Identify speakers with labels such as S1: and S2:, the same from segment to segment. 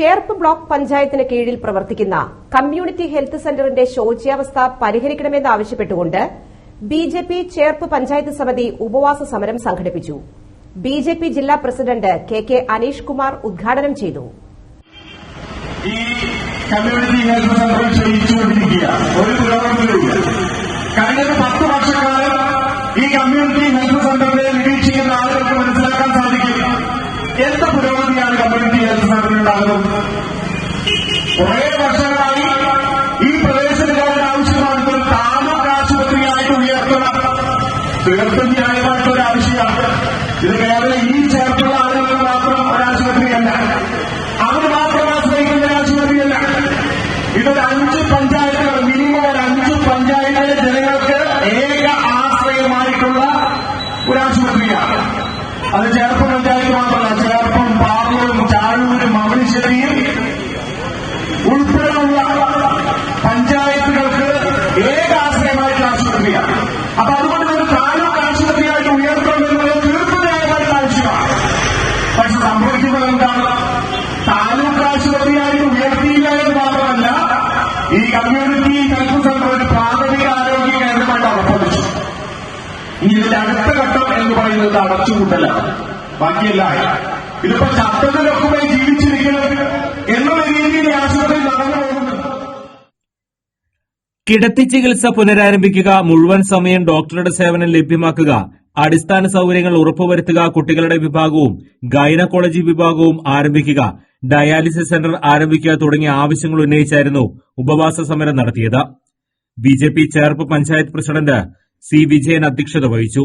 S1: Cherpu block പഞ്ചായത്തിന് കീഴിൽ പ്രവർത്തിക്കുന്ന കമ്മ്യൂണിറ്റി ഹെൽത്ത് സെന്ററിന്റെ ശോച്യാവസ്ഥ പരിഹരിക്കണമെന്നാവശ്യപ്പെട്ടുകൊണ്ട് B J P Cherpu panchayat സമിതി ഉപവാസ സമരം സംഘടിപ്പിച്ചു. ബി ജെ പി ജില്ലാ president K K Aneesh Kumar ഉദ്ഘാടനം ചെയ്തു.
S2: ഈ കമ്മ്യൂണിറ്റി ഹെൽത്ത് സെന്റർ കുറെ വർഷങ്ങളായി ഈ പ്രദേശത്തുകാരുടെ ആവശ്യമാണ് ഇതൊരു താമസ ആശുപത്രിയായിട്ട് ഉയർത്തണം. തീർത്തും ന്യായമായിട്ടുള്ള ഒരു ആവശ്യമാണ്. ഇത് കേവലം ഈ ചേർത്തുള്ള ആളുകൾക്ക് മാത്രം ഒരു ആശുപത്രിയല്ല. അവർ മാത്രം ആശ്രയിക്കുന്ന ഒരു ഇതൊരു അഞ്ച് ഈ കമ്മ്യൂണിറ്റി ഹെൽത്ത് സെന്റർ ഒരു പ്രാഥമിക ആരോഗ്യ കേന്ദ്രമായിട്ട് അവസാനിച്ചു ഇതിന്റെ അടുത്ത ഘട്ടം എന്ന് പറയുന്നത് അടച്ചുകൂട്ടലാണ് ബാക്കിയല്ല ഇതിപ്പോ ശബ്ദത്തിലൊക്കെ ജീവിച്ചിരിക്കുന്നത് എന്നുള്ള രീതിയിൽ ആശുപത്രി നടന്നു
S3: കിടത്തി ചികിത്സ പുനരാരംഭിക്കുക മുഴുവൻ സമയം ഡോക്ടറുടെ സേവനം ലഭ്യമാക്കുക അടിസ്ഥാന സൌകര്യങ്ങൾ ഉറപ്പുവരുത്തുക കുട്ടികളുടെ വിഭാഗവും ഗൈനക്കോളജി വിഭാഗവും ആരംഭിക്കുക. ഡയാലിസിസ് സെന്റർ ആരംഭിക്കുക തുടങ്ങിയ ആവശ്യങ്ങൾ ഉന്നയിച്ചായിരുന്നു ഉപവാസ സമരം നടത്തിയത്. B J P Cherpu panchayat president C Vijayan അധ്യക്ഷത വഹിച്ചു.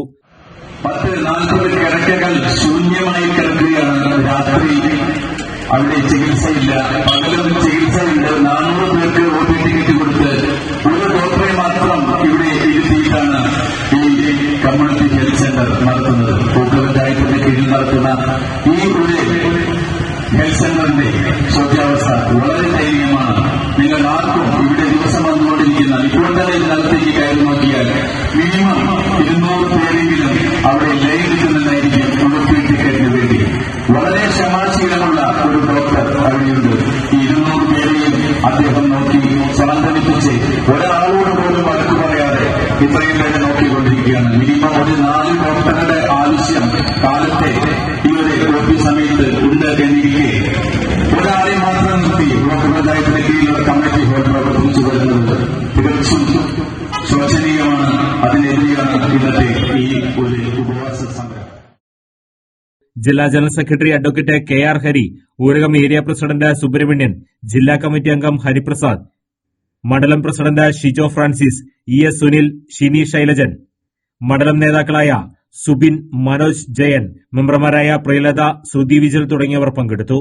S2: പത്ത് നാൽപ്പത് കിടക്കകൾ ശൂന്യമായി കിടക്കുകയാണ് രാത്രി അവിടെ ചികിത്സയില്ല. പകലും ചികിത്സയില്ല നാനൂറ് പേർക്ക് പി ടിക്കറ്റ് കൊടുത്ത് ഒരു ഡോക്ടറെ മാത്രം ഇവിടെ ഇരുത്തിയിട്ടാണ് ഈ കമ്മ്യൂണിറ്റി ഹെൽത്ത് സെന്റർ നടത്തുന്നത്. പൂക്കൾ പഞ്ചായത്തിന്റെ കീഴിൽ നടത്തുന്ന ഈ ഹെൽത്ത് സെന്ററിന്റെ ശോച്യാവസ്ഥ വളരെ ദയനീയമാണ്. നിങ്ങൾ ആർക്കും ഇവിടെ ദിവസം വന്നുകൊണ്ടിരിക്കുന്ന ഇപ്പോൾ തന്നെ ഇതിനകത്തേക്ക് കയറി നോക്കിയാൽ മിനിമം ഇരുന്നൂറ് പേരെങ്കിലും അവിടെ ലയിക്കുന്നുണ്ടായിരിക്കും ഉടുപ്പി ടിക്കറ്റിന് വേണ്ടി. വളരെ ക്ഷമാശീലമുള്ള ഒരു ഡോക്ടർ അവിടെയുണ്ട്. ഈ ഇരുന്നൂറ് പേരെയും അദ്ദേഹം നോക്കി സാന്ത്വനിപ്പിച്ച് ഒരാളോട് പോലും അടുത്ത് പറയാതെ ഇത്രയും പേരെ നോക്കിക്കൊണ്ടിരിക്കുകയാണ്. മിനിമം ഒരു നാല് ഡോക്ടറുടെ എന്നിരിക്കെ ഒരാളെ മാത്രം നിർത്തി ബ്ലോക്ക് പഞ്ചായത്തിന്റെ കീഴിലുള്ള കമ്മിറ്റി ഹോൾ പ്രവർത്തിച്ചു വരുന്നത് തികച്ചും ശോചനീയമാണ് അതിനെതിരെയാണ് ഇന്നത്തെ ഈ ഒരു ഉപവാസ സമരം
S3: ജില്ലാ general secretary advocate K R Hari Urakam area president Subramanian ജില്ലാ കമ്മിറ്റി അംഗം ഹരിപ്രസാദ് മണ്ഡലം president Shijo Francis E S Sunil Shini Shailajan മണ്ഡലം നേതാക്കളായ സുബിൻ മനോജ് ജയൻ മെമ്പർമാരായ പ്രിയലത ശ്രുതി വിജൽ തുടങ്ങിയവർ പങ്കെടുത്തു.